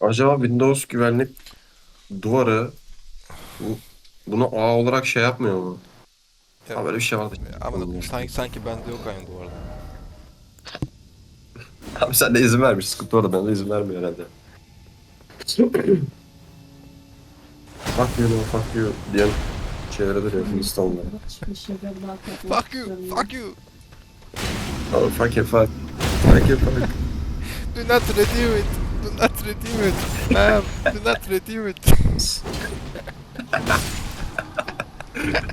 Acaba Windows güvenlik duvarı bu, bunu A olarak şey yapmıyor mu? Ha böyle bir şey vardı. Ama sanki sanki bende yok aynı duvarda. Abi sen de izin vermiş. Sıkıntı orada. Ben de izin vermiyor herhalde. fuck you, no, fuck you diyen şeylere duruyor katmak Fuck you, fuck you. Oh, fuck you, fuck. Fuck you, fuck. Do not redeem it. Do not redeem it. Ma'am, do not redeem it.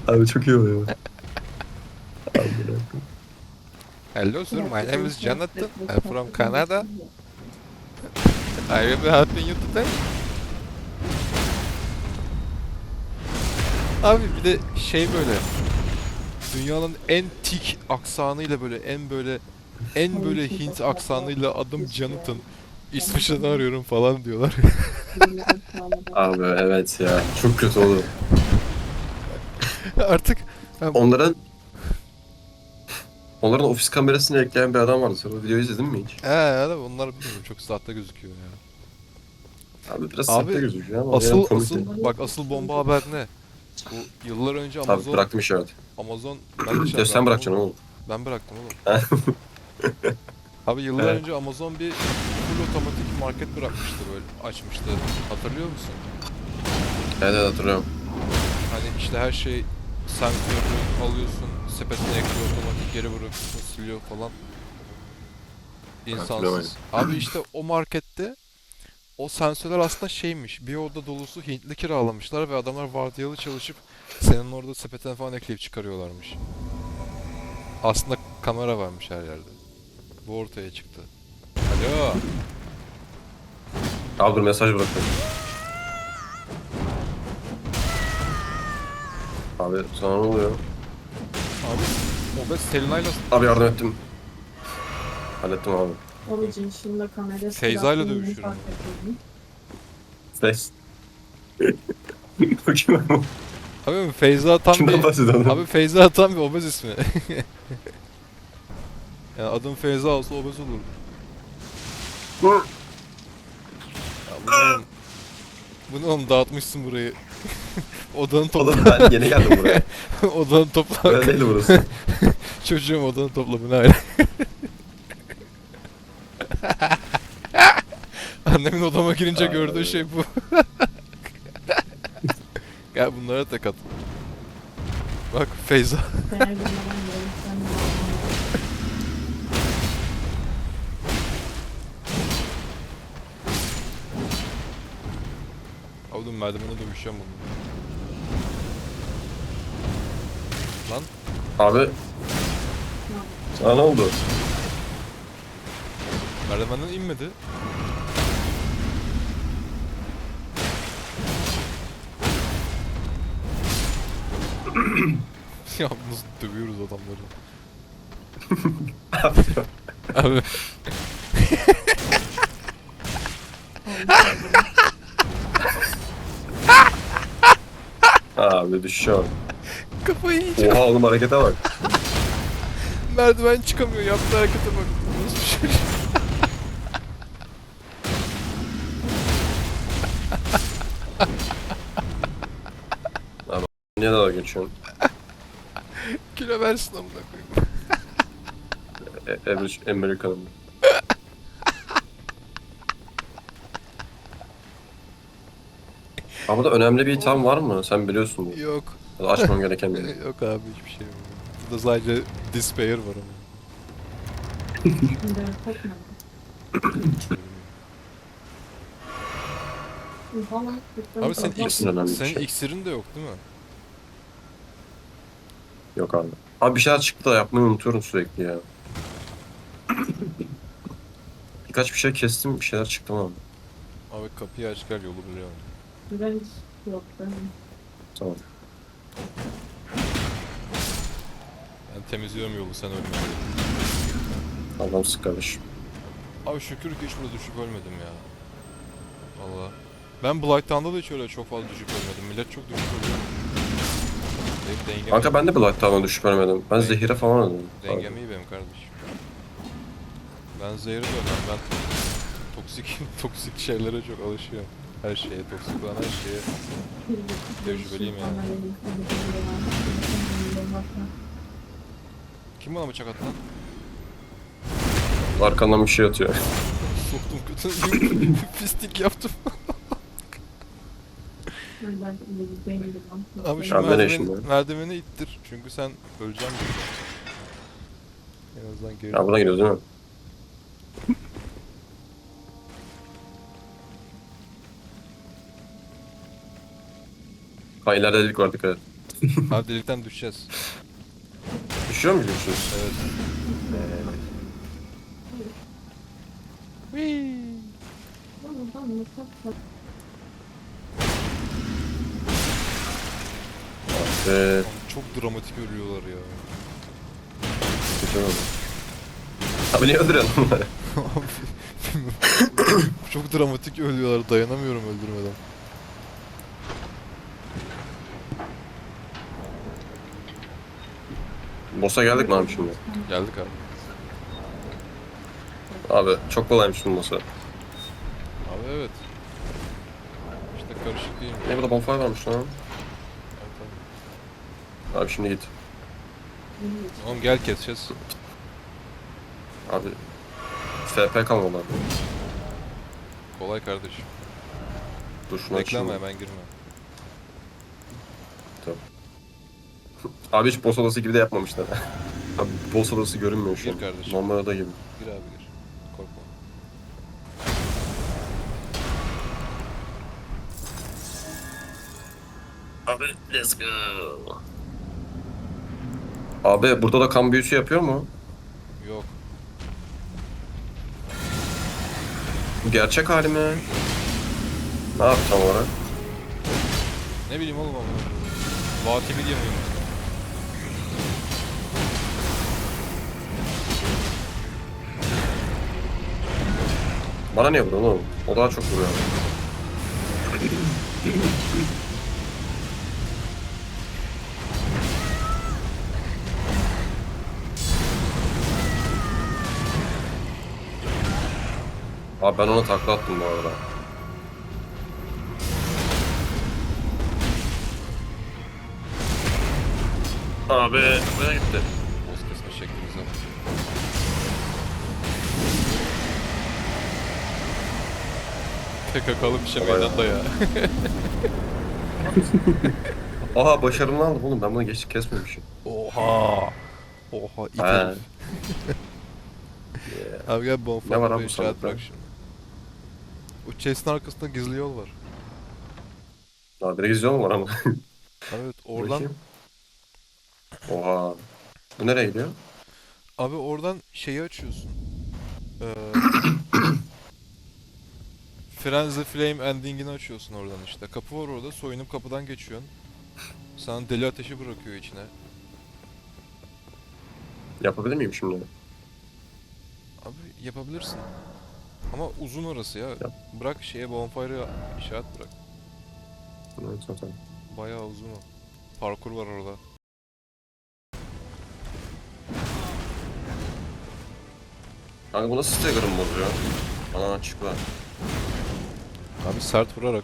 Abi çok iyi oluyor. Abi. Hello sir, my name is Jonathan. I'm from Canada. I will be helping you today. Abi bir de şey böyle dünyanın en tik aksanıyla böyle en böyle en böyle Hint aksanıyla adım Jonathan. İsviçre'den arıyorum falan diyorlar. Abi evet ya. Çok kötü oldu. Artık Onların Onların ofis kamerasını ekleyen bir adam vardı. Sen o videoyu izledin mi hiç? He ya onlar bilmiyorum çok saatte gözüküyor ya. Abi biraz Abi, sahte gözüküyor ama Asıl yani komik asıl bak asıl bomba haber ne? Bu yıllar önce Abi Amazon bıraktım işareti. Amazon ben de şey Ya sen bırakacaksın oğlum. Ben bıraktım oğlum. Abi yıllar Evet. önce Amazon bir full otomatik market bırakmıştı böyle açmıştı. Hatırlıyor musun? Evet hatırlıyorum. Hani işte her şey sensörü alıyorsun, sepetine ekliyor, otomatik geri bırakıyorsun, siliyor falan. İnsansız. Abi işte o markette o sensörler aslında şeymiş. Bir oda dolusu Hintli kiralamışlar ve adamlar vardiyalı çalışıp senin orada sepetine falan ekleyip çıkarıyorlarmış. Aslında kamera varmış her yerde. Bu ortaya çıktı. Alo. Abi dur mesaj bırakıyorum. Abi sana ne oluyor? Abi Obez Selina'yla Abi yardım ettim. Hallettim abi. Alıcın şunda kamerası Feyza ile bıraktığını dövüşüyorum. fark ettim. Ses. Bakayım ama. Abi Feyza tam Kimden bir bahsediyorsun? Abi Feyza tam bir obez ismi. yani adım Feyza olsa obez olur. Ya bu ne oğlum? Dağıtmışsın burayı. odanı topla. Oğlum ben yeni geldim buraya. odanı topla. Böyle değil burası. Çocuğum odanı topla bu ne hali? Annemin odama girince Ay. gördüğü şey bu. Gel bunlara tek at. Bak Feyza. Oğlum merdivene dövüşeceğim bunu. Lan Abi. Sana ne oldu? merdivenden inmedi. ya nasıl dövüyoruz adamları. Abi Abi düşüyor. kafayı yiyeceğim. Oha oğlum harekete bak. Merdiven çıkamıyor yaptığı harekete bak. Nasıl bir şey? Niye dalga geçiyorsun? Kilo versin amına koyayım. E- Average American. Abi da önemli bir itham var mı? Sen biliyorsun bu. Yok. Ya da Açmam gereken bir. Yok abi hiçbir şey yok. Burada sadece despair var ama. Abi senin, Kapat. iks, önemli bir senin şey. iksirin de yok değil mi? Yok abi. Abi bir şeyler çıktı da yapmayı unutuyorum sürekli ya. Birkaç bir şey kestim, bir şeyler çıktı ama. Abi kapıyı aç gel yolu biliyorum. Ben hiç yok. Tamam. Ben temizliyorum yolu sen ölme. Adam sık kardeş. Abi şükür ki hiç burada düşüp ölmedim ya. Valla. Ben Blighttown'da da hiç öyle çok fazla düşüp ölmedim. Millet çok düşüp ölüyor. Kanka ben de Blacktown'a düşüp ölmedim. Ben zehire falan öldüm. dengem iyi benim kardeşim. Ben zehri dönmem. Ben toksik toksik şeylere çok alışıyor. Her şeye toksik olan her şeye. Tecrübeliyim yani. Kim bana bıçak attı lan? Arkandan bir şey atıyor. Soktum kötü. Pislik yaptım. Abi şu Ya ben merdiveni, eşim merdiveni ittir. Çünkü sen öleceksin burada. En azından geri. Ya buradan gidiyoruz değil mi? Ha ileride delik var dikkat et. Abi delikten düşeceğiz. Düşüyor mu biliyorsunuz? Evet. Whee! Eee Çok dramatik ölüyorlar ya. oldu. Abi niye öldürüyorsun bunları? Abi, Çok dramatik ölüyorlar. Dayanamıyorum öldürmeden. Boss'a geldik mi abi şimdi? Geldik abi. Abi çok kolaymış bunun boss'a. Abi evet. İşte karışık değil mi? Ne burada bonfire varmış lan. Evet, abi. Abi şimdi git. Oğlum gel keseceğiz. Abi FP kalmadı abi. Kolay kardeşim. Dur şunu Bekleme açayım. hemen girme. Abi hiç boss odası gibi de yapmamışlar. Abi boss odası görünmüyor şu an. Gir kardeşim. Normal oda gibi. Gir abi gir. Korkma. Abi let's go. Abi burada da kan büyüsü yapıyor mu? Yok. Bu gerçek hali mi? Ne yaptı tam olarak? Ne bileyim oğlum ama. Vatibi diye miyim? Bana niye vuruyor oğlum? O daha çok vuruyor. Abi ben ona takla attım bu arada. Abi buraya gitti. PKK'lı bir şey Kolay meydanda ya. Aha başarımlı aldım oğlum ben bunu geç kesmemişim. Oha. Oha it He. herif. Abi gel Ne var abi bu sandıkta? bırak şimdi. O chest'in arkasında gizli yol var. Daha direkt izliyor mu var ama? Evet oradan Bakayım. Oha. Bu nereye gidiyor? abi oradan şeyi açıyorsun. Ee, Frenzy Flame ending'ini açıyorsun oradan işte. Kapı var orada soyunup kapıdan geçiyorsun. Sana deli ateşi bırakıyor içine. Yapabilir miyim şimdi? Abi yapabilirsin. Ama uzun orası ya. Yap. Bırak şeye bonfire'a işaret bırak. Evet, zaten. Bayağı uzun o. Parkur var orada. Kanka bu nasıl stagger'ım bozuyor? Ana açıkla. Abi sert vurarak.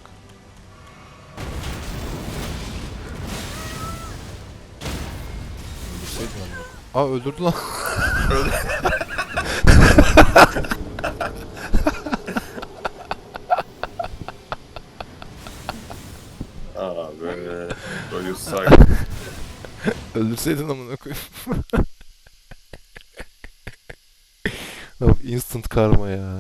Öldürseydin amına koyayım. Aa öldürdü lan. Abi. Ölüyorsak. Öldürseydin amına koyayım. İnstant karma ya.